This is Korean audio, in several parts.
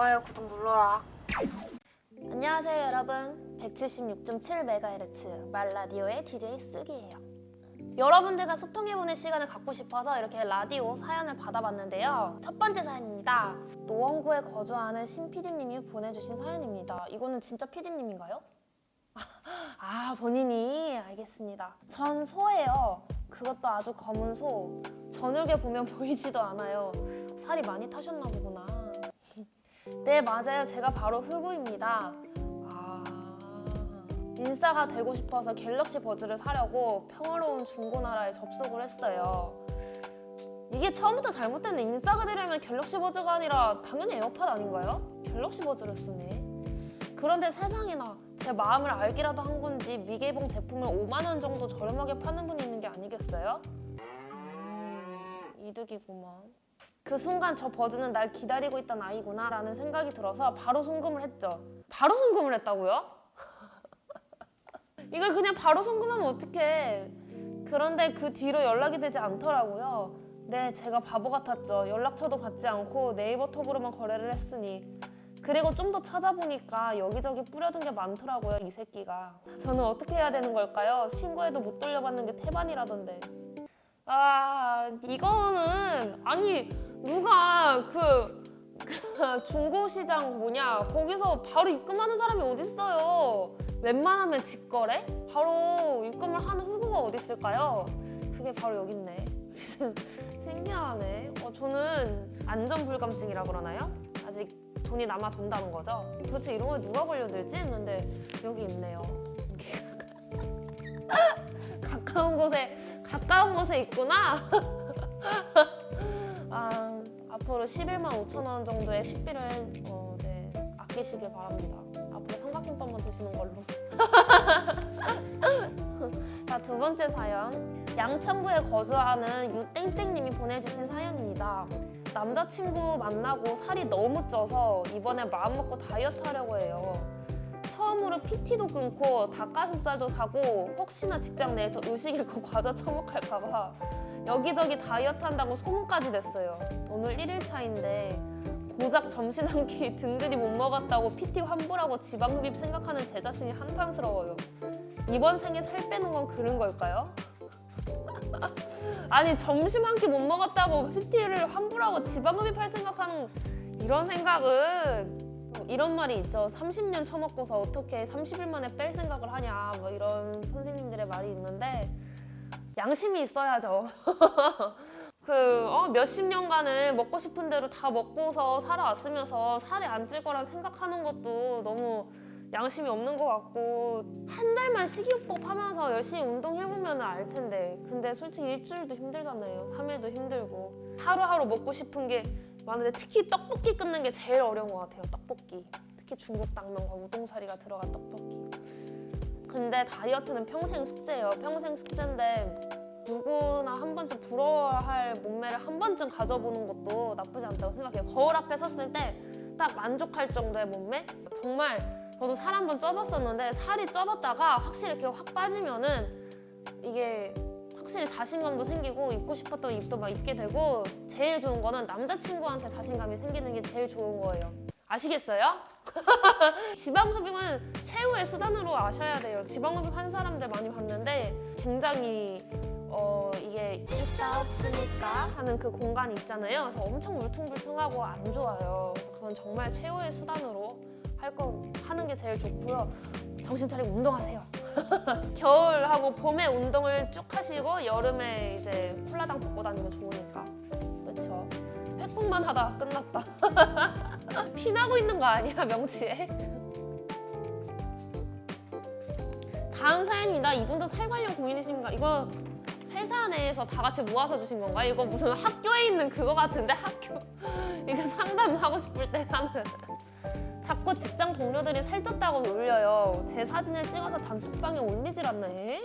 좋아요, 구독 눌러라. 안녕하세요 여러분. 176.7MHz 말라디오의 DJ 쓰기예요. 여러분들과 소통해보는 시간을 갖고 싶어서 이렇게 라디오 사연을 받아봤는데요. 첫 번째 사연입니다. 노원구에 거주하는 신 PD님이 보내주신 사연입니다. 이거는 진짜 PD님인가요? 아 본인이? 알겠습니다. 전 소예요. 그것도 아주 검은 소. 저녁에 보면 보이지도 않아요. 살이 많이 타셨나 보구나 네, 맞아요. 제가 바로 흑우입니다. 아, 인싸가 되고 싶어서 갤럭시 버즈를 사려고 평화로운 중고나라에 접속을 했어요. 이게 처음부터 잘못됐네. 인싸가 되려면 갤럭시 버즈가 아니라 당연히 에어팟 아닌가요? 갤럭시 버즈를 쓰네. 그런데 세상에나 제 마음을 알기라도 한 건지 미개봉 제품을 5만 원 정도 저렴하게 파는 분이 있는 게 아니겠어요? 음, 이득이구만. 그 순간 저 버즈는 날 기다리고 있던 아이구나라는 생각이 들어서 바로 송금을 했죠. 바로 송금을 했다고요? 이걸 그냥 바로 송금하면 어떡해. 그런데 그 뒤로 연락이 되지 않더라고요. 네, 제가 바보 같았죠. 연락처도 받지 않고 네이버 톡으로만 거래를 했으니. 그리고 좀 더 찾아보니까 여기저기 뿌려둔 게 많더라고요, 이 새끼가. 저는 어떻게 해야 되는 걸까요? 신고해도 못 돌려받는 게 태반이라던데. 아, 이거는 아니 누가 그, 그 중고시장 뭐냐 거기서 바로 입금하는 사람이 어디 있어요? 웬만하면 직거래? 바로 입금을 하는 후구가 어디 있을까요? 그게 바로 여기 있네. 신기하네. 어, 저는 안전불감증이라 그러나요? 아직 돈이 남아 돈다는 거죠. 도대체 이런 거에 누가 걸려들지 했는데 여기 있네요. 가까운 곳에 가까운 곳에 있구나. 아, 앞으로 11만 5천 원 정도의 식비를 어, 네, 아끼시길 바랍니다. 앞으로 삼각김밥만 드시는 걸로. 자, 두 번째 사연. 양천구에 거주하는 유땡땡님이 보내주신 사연입니다. 남자친구 만나고 살이 너무 쪄서 이번에 마음먹고 다이어트 하려고 해요. 처음으로 PT도 끊고 닭가슴살도 사고 혹시나 직장 내에서 의식 잃고 과자 처먹할까봐 여기저기 다이어트 한다고 소문까지 냈어요. 오늘 1일 차인데 고작 점심 한 끼 든든히 못 먹었다고 PT 환불하고 지방 흡입 생각하는 제 자신이 한탄스러워요. 이번 생에 살 빼는 건 그런 걸까요? 아니 점심 한 끼 못 먹었다고 PT를 환불하고 지방 흡입할 생각하는 이런 생각은 이런 말이 있죠. 30년 처먹고서 어떻게 30일 만에 뺄 생각을 하냐. 뭐 이런 선생님들의 말이 있는데 양심이 있어야죠. 그 어, 몇십 년간을 먹고 싶은 대로 다 먹고서 살아왔으면서 살이 안 찔 거란 생각하는 것도 너무 양심이 없는 것 같고 한 달만 식이요법 하면서 열심히 운동해보면 알 텐데 근데 솔직히 일주일도 힘들잖아요. 3일도 힘들고. 하루하루 먹고 싶은 게 많은데 특히 떡볶이 끊는 게 제일 어려운 것 같아요 떡볶이. 특히 중국 당면과 우동사리가 들어간 떡볶이 근데 다이어트는 평생 숙제예요. 평생 숙제인데 누구나 한 번쯤 부러워할 몸매를 한 번쯤 가져보는 것도 나쁘지 않다고 생각해요. 거울 앞에 섰을 때 딱 만족할 정도의 몸매? 정말 저도 살 한 번 쪄봤었는데 살이 쪄봤다가 확실히 이렇게 확 빠지면은 이게 확실히 자신감도 생기고 입고 싶었던 입도 막 입게 되고 제일 좋은 거는 남자친구한테 자신감이 생기는 게 제일 좋은 거예요. 아시겠어요? 지방 흡입은 최후의 수단으로 아셔야 돼요. 지방 흡입 한 사람들 많이 봤는데 굉장히 어 이게 있다 없으니까 하는 그 공간이 있잖아요. 그래서 엄청 울퉁불퉁하고 안 좋아요. 그래서 그건 정말 최후의 수단으로 할 거 하는 게 제일 좋고요. 정신 차리고 운동하세요. 겨울하고 봄에 운동을 쭉 하시고 여름에 이제 콜라당 먹고 다니면 좋으니까. 그렇죠. 팩폭만 하다가 끝났다. 피나고 있는 거 아니야 명치에? 다음 사연입니다. 이분도 살 관련 고민이십니까? 이거 회사 내에서 다 같이 모아서 주신 건가? 이거 무슨 학교에 있는 그거 같은데 학교 이거 상담하고 싶을 때 하는 자꾸 직장 동료들이 살쪘다고 놀려요. 제 사진을 찍어서 단톡방에 올리질 않네.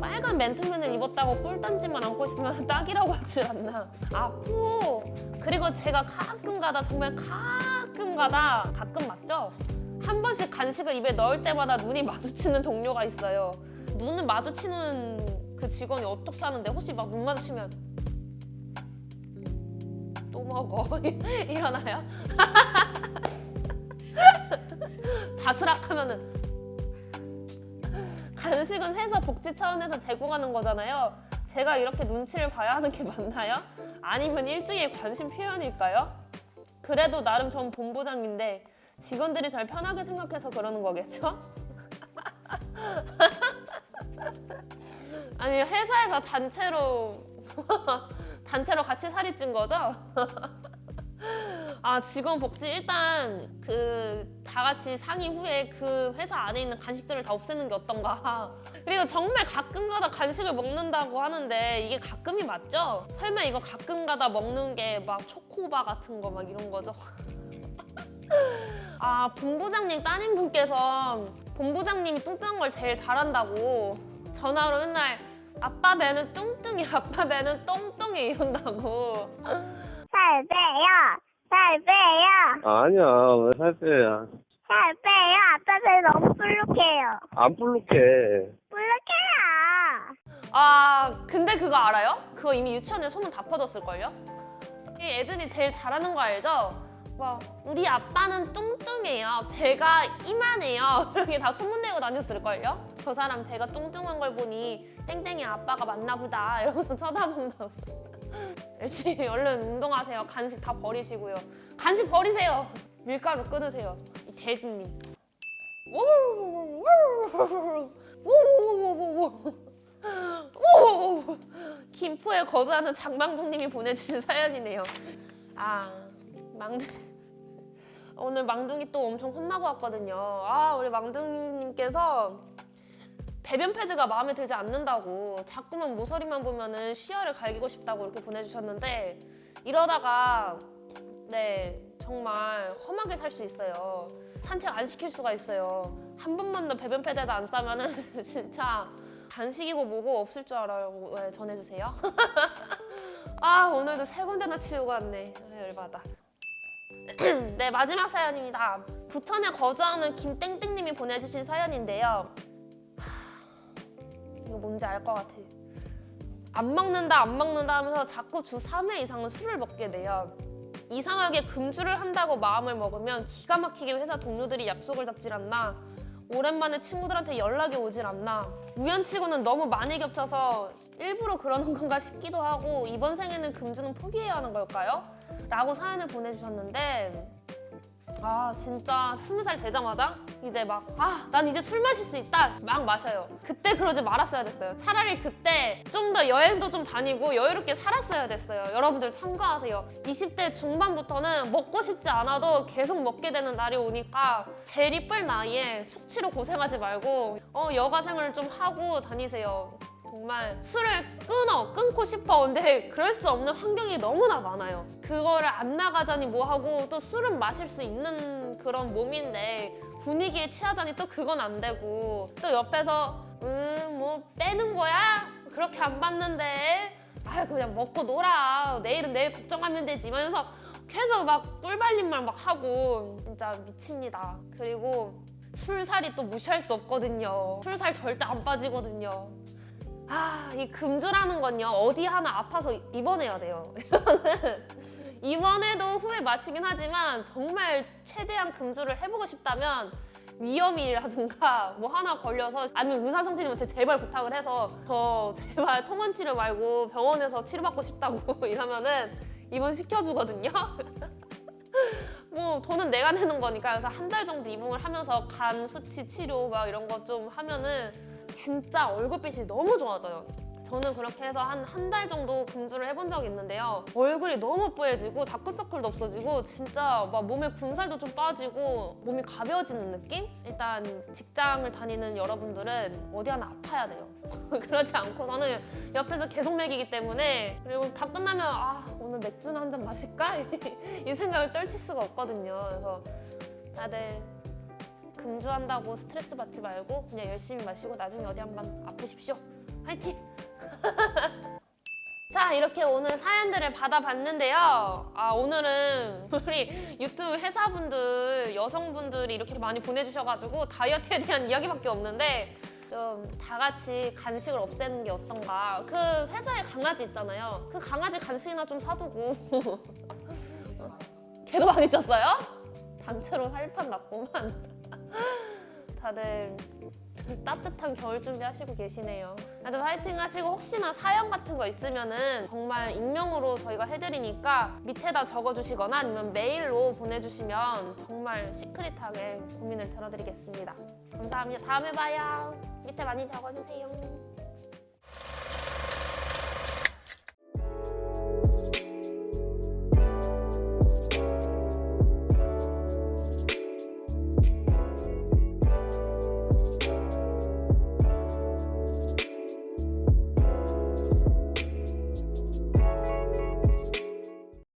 빨간 맨투맨을 입었다고 꿀단지만 안고 있으면 딱이라고 하질 않나. 아프. 그리고 제가 가끔 가다 정말 가끔 가다 가끔 맞죠? 한 번씩 간식을 입에 넣을 때마다 눈이 마주치는 동료가 있어요. 눈을 마주치는 그 직원이 어떻게 하는데 혹시 막 눈 마주치면 또 먹어 일어나요? 바스락 하면은 간식은 회사 복지 차원에서 제공하는 거잖아요. 제가 이렇게 눈치를 봐야 하는 게 맞나요? 아니면 일종의 관심 표현일까요? 그래도 나름 전 본부장인데 직원들이 잘 편하게 생각해서 그러는 거겠죠? 아니 회사에서 단체로 단체로 같이 살이 찐 거죠? 아 직원 복지 일단 그 다 같이 상의 후에 그 회사 안에 있는 간식들을 다 없애는 게 어떤가 그리고 정말 가끔가다 간식을 먹는다고 하는데 이게 가끔이 맞죠? 설마 이거 가끔가다 먹는 게 막 초코바 같은 거 막 이런 거죠? 아 본부장님 따님분께서 본부장님이 뚱뚱한 걸 제일 잘한다고 전화로 맨날 아빠 배는 뚱뚱이 아빠 배는 똥똥이 이런다고 살 빼요. 살 빼요. 아니야 왜 살 빼야 살 빼요. 아빠 배 너무 불룩해요. 안 볼록해 불룩해요. 아 근데 그거 알아요? 그거 이미 유치원에 소문 다 퍼졌을걸요? 이 애들이 제일 잘하는 거 알죠? 막 우리 아빠는 뚱뚱해요 배가 이만해요 이렇게 다 소문내고 다녔을걸요? 저 사람 배가 뚱뚱한 걸 보니 땡땡이 아빠가 맞나 보다 이러면서 쳐다본다고 열심히 얼른 운동하세요 간식 다 버리시고요 간식 버리세요 밀가루 끊으세요 이 돼지님 오! 김포에 거주하는 장망둥님이 보내주신 사연이네요. 아, 망둥. 오늘 망둥이 또 엄청 혼나고 왔거든요. 아, 우리 망둥이님께서 배변 패드가 마음에 들지 않는다고 자꾸만 모서리만 보면은 쉬어를 갈기고 싶다고 이렇게 보내주셨는데 이러다가 네 정말 험하게 살 수 있어요. 산책 안 시킬 수가 있어요. 한 번만 더 배변 패드에다 안 싸면은 진짜 간식이고 뭐고 없을 줄 알아요. 네, 전해주세요. 아 오늘도 세 군데나 치우고 왔네. 아, 열받아. 네 마지막 사연입니다. 부천에 거주하는 김땡땡님이 보내주신 사연인데요. 하, 이거 뭔지 알 것 같아. 안 먹는다 안 먹는다 하면서 자꾸 주 3회 이상은 술을 먹게 돼요. 이상하게 금주를 한다고 마음을 먹으면 기가 막히게 회사 동료들이 약속을 잡질 않나 오랜만에 친구들한테 연락이 오질 않나 우연치고는 너무 많이 겹쳐서 일부러 그러는 건가 싶기도 하고 이번 생에는 금주는 포기해야 하는 걸까요? 라고 사연을 보내주셨는데 아 진짜 스무 살 되자마자 이제 막 아 난 이제 술 마실 수 있다. 막 마셔요. 그때 그러지 말았어야 됐어요. 차라리 그때 좀 더 여행도 좀 다니고 여유롭게 살았어야 됐어요. 여러분들 참고하세요. 20대 중반부터는 먹고 싶지 않아도 계속 먹게 되는 날이 오니까 이쁠 나이에 숙취로 고생하지 말고 어 여가 생활 좀 하고 다니세요 정말 술을 끊어 끊고 싶어 근데 그럴 수 없는 환경이 너무나 많아요. 그거를 안 나가자니 뭐하고 또 술은 마실 수 있는 그런 몸인데 분위기에 취하자니 또 그건 안 되고 또 옆에서 음 뭐 빼는 거야? 그렇게 안 봤는데? 아 그냥 먹고 놀아. 내일은 내일 걱정하면 되지. 이러면서 계속 막 꿀발린 말막 하고 진짜 미칩니다. 그리고 술살이 또 무시할 수 없거든요. 술살 절대 안 빠지거든요 아, 이 금주라는 건요. 어디 하나 아파서 입원해야 돼요. 입원해도 후회 마시긴 하지만 정말 최대한 금주를 해보고 싶다면 위험이라든가 뭐 하나 걸려서 아니면 의사 선생님한테 제발 부탁을 해서 저 제발 통원 치료 말고 병원에서 치료받고 싶다고 이러면은 입원 시켜주거든요. 뭐 돈은 내가 내는 거니까 그래서 한 달 정도 입원을 하면서 간 수치 치료 막 이런 거 좀 하면은 진짜 얼굴빛이 너무 좋아져요. 저는 그렇게 해서 한 한 달 정도 금주를 해본 적이 있는데요. 얼굴이 너무 뽀얘지고 다크서클도 없어지고 진짜 막 몸에 군살도 좀 빠지고 몸이 가벼워지는 느낌? 일단 직장을 다니는 여러분들은 어디 하나 아파야 돼요. 그렇지 않고서는 옆에서 계속 먹이기 때문에 그리고 다 끝나면 아 오늘 맥주나 한 잔 마실까? 이 생각을 떨칠 수가 없거든요. 그래서 다들 금주한다고 스트레스 받지 말고 그냥 열심히 마시고 나중에 어디 한번 아프십시오. 화이팅! 자 이렇게 오늘 사연들을 받아봤는데요. 아 오늘은 우리 유튜브 회사분들 여성분들이 이렇게 많이 보내주셔가지고 다이어트에 대한 이야기밖에 없는데 좀 다 같이 간식을 없애는 게 어떤가. 그 회사에 강아지 있잖아요. 그 강아지 간식이나 좀 사두고 걔도 많이 쪘어요? 단체로 살판 났구만. 다들 따뜻한 겨울 준비하시고 계시네요. 다들 화이팅 하시고 혹시나 사연 같은 거 있으면은 정말 익명으로 저희가 해드리니까 밑에다 적어주시거나 아니면 메일로 보내주시면 정말 시크릿하게 고민을 들어드리겠습니다. 감사합니다. 다음에 봐요. 밑에 많이 적어주세요.